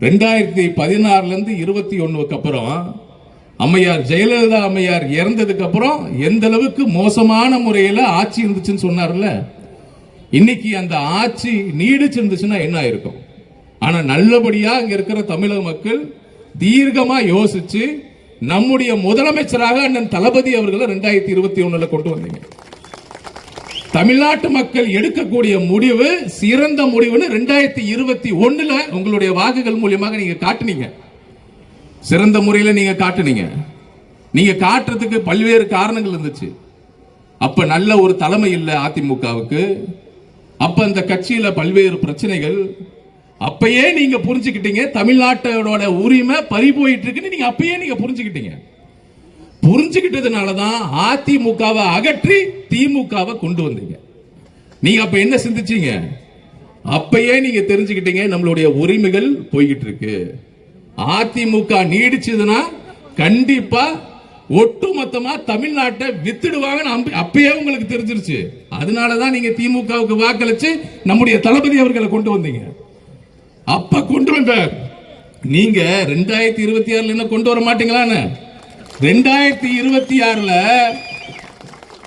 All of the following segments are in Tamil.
ரெண்டாயிரத்தி பதினாறுலேருந்து இருபத்தி ஒன்றுக்கு அப்புறம் அம்மையார் ஜெயலலிதா அம்மையார் இறந்ததுக்கு அப்புறம் எந்த அளவுக்கு மோசமான முறையில் ஆட்சி இருந்துச்சுன்னு சொன்னார்ல? இன்னைக்கு அந்த ஆட்சி நீடிச்சிருந்துச்சுன்னா என்ன ஆயிருக்கும்? ஆனால் நல்லபடியாக இங்கே இருக்கிற தமிழக மக்கள் தீர்க்கமாக யோசிச்சு நம்முடைய முதலமைச்சராக அண்ணன் தளபதி அவர்களை ரெண்டாயிரத்தி இருபத்தி ஒன்றில் கொண்டு வந்தீங்க. தமிழ்நாட்டு மக்கள் எடுக்கக்கூடிய முடிவு சிறந்த முடிவுன்னு ரெண்டாயிரத்தி இருபத்தி ஒண்ணுல உங்களுடைய வாக்குகள் மூலியமாக நீங்க காட்டுனீங்க. சிறந்த முறையில நீங்க காட்டுனீங்க. நீங்க காட்டுறதுக்கு பல்வேறு காரணங்கள் இருந்துச்சு. அப்ப நல்ல ஒரு தலைமை இல்லை அதிமுகவுக்கு. அப்ப அந்த கட்சியில பல்வேறு பிரச்சனைகள். அப்பயே நீங்க புரிஞ்சுக்கிட்டீங்க தமிழ்நாட்டோட உரிமை பறி போயிட்டு இருக்குன்னு நீங்க அப்பயே நீங்க புரிஞ்சுக்கிட்டீங்க. புரிஞ்சுக்கிட்டதுனால தான் அதிமுகவை அகற்றி திமுகவை கொண்டு வந்தீங்க. நீங்க அப்ப என்ன சிந்திச்சீங்க? அப்பயே நீங்க தெரிஞ்சுக்கிட்டீங்க நம்மளுடைய உரிமைகள் போய்கிட்டு இருக்கு அதிமுக நீடிச்சதுன்னா கண்டிப்பா ஒட்டுமொத்தமா தமிழ்நாட்டை வித்துடுவாங்கன்னு அப்பயே உங்களுக்கு தெரிஞ்சிருச்சு. அதனாலதான் நீங்க திமுகவுக்கு வாக்களிச்சு நம்முடைய தளபதி அவர்களை கொண்டு வந்தீங்க. அப்ப கொண்டு வந்த நீங்க ரெண்டாயிரத்தி இருபத்தி ஆறுல என்ன கொண்டு வர மாட்டீங்களான்னு? ரெண்டாயிரத்தி இருபத்தி ஆறுல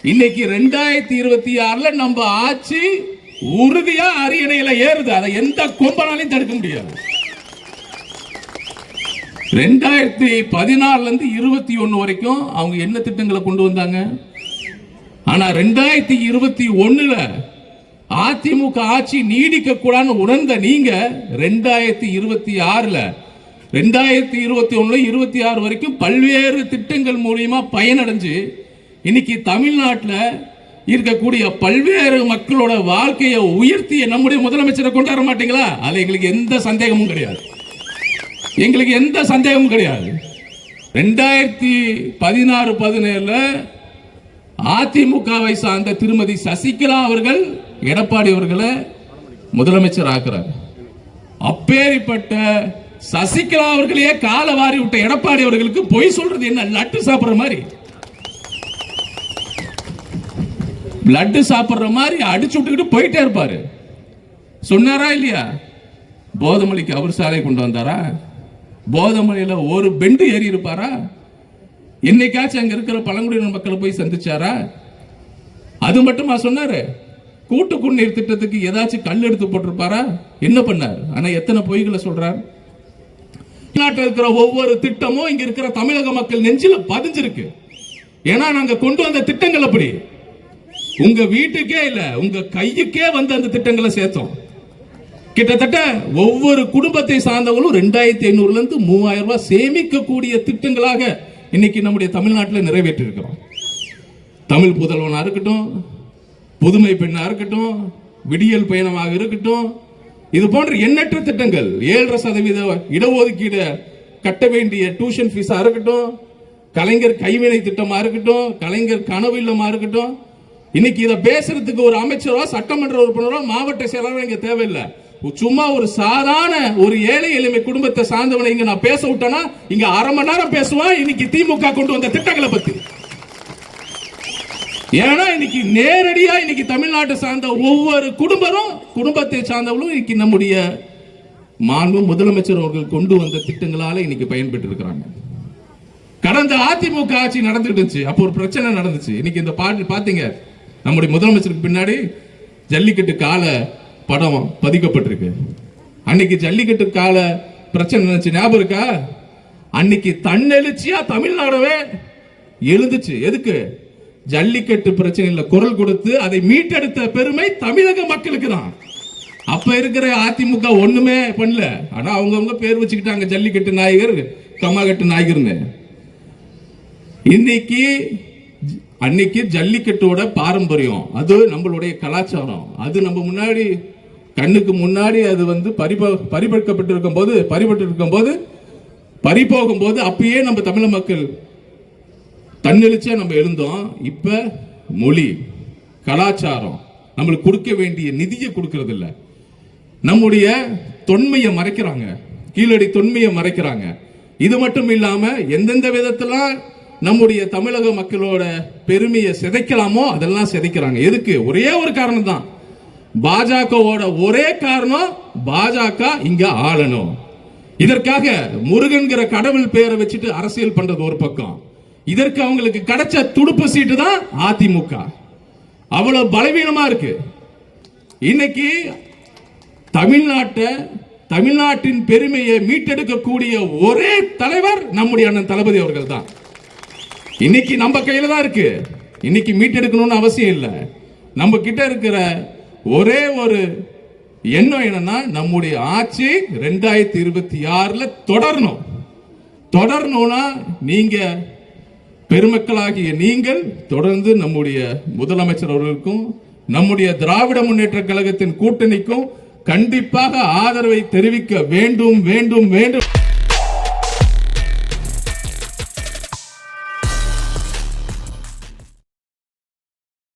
இன்னைக்கு ரெண்டாயிரத்தி இருபத்தி ஆறுல நம்ம ஆட்சி உறுதியா அரியணையில ஏறுது. அதை எந்த கொம்பனாலையும் தடுக்க முடியாது. ரெண்டாயிரத்தி பதினாறுல இருந்து இருபத்தி ஒன்னு வரைக்கும் அவங்க என்ன திட்டங்களை கொண்டு வந்தாங்க? ஆனா ரெண்டாயிரத்தி இருபத்தி ஒண்ணுல அதிமுக ஆட்சி நீடிக்க கூடாதுன்னு உணர்ந்த நீங்க ரெண்டாயிரத்தி இருபத்தி ஆறுல ரெண்டாயிரத்தி இருபத்தி ஒண்ணுல இருபத்தி ஆறு வரைக்கும் பல்வேறு திட்டங்கள் மூலியமா பயனடைஞ்சு இன்னைக்கு தமிழ்நாட்டில் இருக்கக்கூடிய பல்வேறு மக்களோட வாழ்க்கையை உயர்த்திய நம்முடைய முதலமைச்சரை கொண்டு வர மாட்டீங்களா? அது எங்களுக்கு எந்த சந்தேகமும் கிடையாது. எங்களுக்கு எந்த சந்தேகமும் கிடையாது. ரெண்டாயிரத்தி பதினாறு பதினேழுல அதிமுகவை சார்ந்த திருமதி சசிகலா அவர்கள் எடப்பாடி அவர்களை முதலமைச்சர் ஆக்குறார். அப்பேரிப்பட்ட சசிகலா அவர்களையே கால வாரி விட்ட எடப்பாடி அவர்களுக்கு பொய் சொல்றது என்ன? லட்டு சாப்பிட்ற மாதிரி. லட்டு சாப்பிடுற மாதிரி அடிச்சு விட்டுக்கிட்டு போயிட்டே இருப்பாரு. சொன்னாரா இல்லையா? போதமலைக்கு அவர் சாலை கொண்டு வந்தாரா? போதமலையில் ஒரு பெண்டு ஏறி இருப்பாரா? என்னைக்காச்சும் அங்க இருக்கிற பழங்குடியினர் மக்களை போய் சந்திச்சாரா? அது மட்டுமா சொன்னாரு? கூட்டு குடிநீர் திட்டத்துக்கு ஏதாச்சும் கல் எடுத்து போட்டிருப்பாரா? என்ன பண்ணார்? ஆனா எத்தனை பொய்களை சொல்றார்? நாட்டில் இருக்கிற ஒவ்வொரு திட்டமும் இங்க இருக்கிற தமிழக மக்கள் நெஞ்சில பதிஞ்சிருக்கு. ஏன்னா நாங்க கொண்டு வந்த திட்டங்கள் அப்படி. உங்க வீட்டுக்கே இல்ல உங்க கையுக்கே வந்து அந்த திட்டங்களை சேர்த்தோம். கிட்டத்தட்ட ஒவ்வொரு குடும்பத்தை சார்ந்தவங்களும் ரெண்டாயிரத்தி ஐநூறுல இருந்து மூவாயிரம் ரூபாய் சேமிக்கக்கூடிய திட்டங்களாக இன்னைக்கு நம்முடைய தமிழ்நாட்டில் நிறைவேற்றிருக்கிறோம். தமிழ் புதல்வனாக இருக்கட்டும் புதுமை பெண்ணா இருக்கட்டும் விடியல் பயணமாக இருக்கட்டும் இது போன்ற எண்ணற்ற திட்டங்கள் ஏழரை சதவீத இடஒதுக்கீடு கட்ட வேண்டிய டியூஷன் ஃபீஸாக இருக்கட்டும் கலைஞர் கைவினை திட்டமாக இருக்கட்டும் கலைஞர் கனவு இல்லமாக இருக்கட்டும் இன்னைக்கு இதை பேசுறதுக்கு ஒரு அமைச்சரோ சட்டமன்ற உறுப்பினரோ மாவட்ட செயலாளரோ இங்க தேவையில்லை. சும்மா ஒரு சாதாரண ஒரு ஏழை எளிமை குடும்பத்தை சார்ந்தவனை இங்க நான் பேச விட்டேன்னா இங்க அரை மணி நேரம் பேசுவான் இன்னைக்கு திமுக கொண்டு வந்த திட்டங்களை பத்தி. ஏன்னா இன்னைக்கு நேரடியா இன்னைக்கு தமிழ்நாட்டை சார்ந்த ஒவ்வொரு குடும்பமும் குடும்பத்தை சார்ந்தவர்களும் இன்னைக்கு நம்முடைய மாண்பு முதலமைச்சர் அவர்கள் கொண்டு வந்த திட்டங்களால இன்னைக்கு பயன்பெற்று இருக்கிறாங்க கடந்த அதிமுக ஆட்சி நடந்துட்டு இருந்துச்சு. அப்போ ஒரு பிரச்சனை நடந்துச்சு. இன்னைக்கு இந்த பாட்டு பாத்தீங்க? நம்முடைய முதலமைச்சருக்கு பின்னாடி ஜல்லிக்கட்டு கால படம் பதிக்கப்பட்டிருக்கு. அன்னைக்கு ஜல்லிக்கட்டு கால பிரச்சனை நினைச்சு ஞாபகம் இருக்கா? அன்னைக்கு தன்னெழுச்சியா தமிழ்நாடவே எழுந்துச்சு. எதுக்கு? ஜல்லிக்கட்டு பிரச்சனையில் குரல் கொடுத்து அதை மீட்டெடுத்த பெருமை தமிழக மக்களுக்கு தான். அப்ப இருக்கிற அதிமுக ஒண்ணுமே பண்ணல. ஆனா அவங்கவுங்க பேர் வச்சுக்கிட்டாங்க ஜல்லிக்கட்டு நாயகர் கமாகட்டு நாயகர்னு. இன்னைக்கு அன்னைக்கு ஜல்லிக்கட்டோட பாரம்பரியம். அது நம்மளுடைய கலாச்சாரம். அது நம்ம முன்னாடி கண்ணுக்கு முன்னாடி அது வந்து பரிப பறிபடுக்கப்பட்டு இருக்கும் போது பறிபட்டு இருக்கும் போது பறிபோகும் போது அப்பயே நம்ம தமிழ் மக்கள் தன்னெழுச்சியா நம்ம எழுந்தோம். இப்ப மொழி கலாச்சாரம் நம்மளுக்கு கொடுக்க வேண்டிய நிதியை கொடுக்கறது இல்ல நம்முடைய தொன்மையை மறைக்கிறாங்க. கீழடி தொன்மையை மறைக்கிறாங்க. இது மட்டும் இல்லாம எந்தெந்த விதத்தெல்லாம் நம்முடைய தமிழக மக்களோட பெருமையை சிதைக்கலாமோ அதெல்லாம் சிதைக்கிறாங்க. எதுக்கு? ஒரே ஒரு காரணம் தான் பாஜகவோட ஒரே காரணம் பாஜக இங்க ஆளணும். இதற்காக முருகன்கிற கடவுள் பெயரை வச்சுட்டு அரசியல் பண்றது ஒரு பக்கம். இதற்கு அவங்களுக்கு கிடைச்ச துடுப்பு சீட்டு தான் அதிமுக. அவ்வளவு பலவீனமா இருக்கு. இன்னைக்கு தமிழ்நாட்டை தமிழ்நாட்டின் பெருமையை மீட்டெடுக்கக்கூடிய ஒரே தலைவர் நம்முடைய அண்ணன் தளபதி அவர்கள் தான் இன்னைக்கு நம்ம கையில தான் இருக்கு. இன்னைக்கு மீட்டெடுக்கணும்னு அவசியம் இல்லை. நம்ம கிட்ட இருக்கிற ஒரே ஒரு எண்ணம் என்னன்னா நம்முடைய ஆட்சி ரெண்டாயிரத்தி இருபத்தி ஆறுல தொடரணும். தொடரணும்னா நீங்க பெருமக்களாகிய நீங்கள் தொடர்ந்து நம்முடைய முதலமைச்சர் அவர்களுக்கும் நம்முடைய திராவிட முன்னேற்ற கழகத்தின் கூட்டணிக்கும் கண்டிப்பாக ஆதரவை தெரிவிக்க வேண்டும் வேண்டும் வேண்டும்.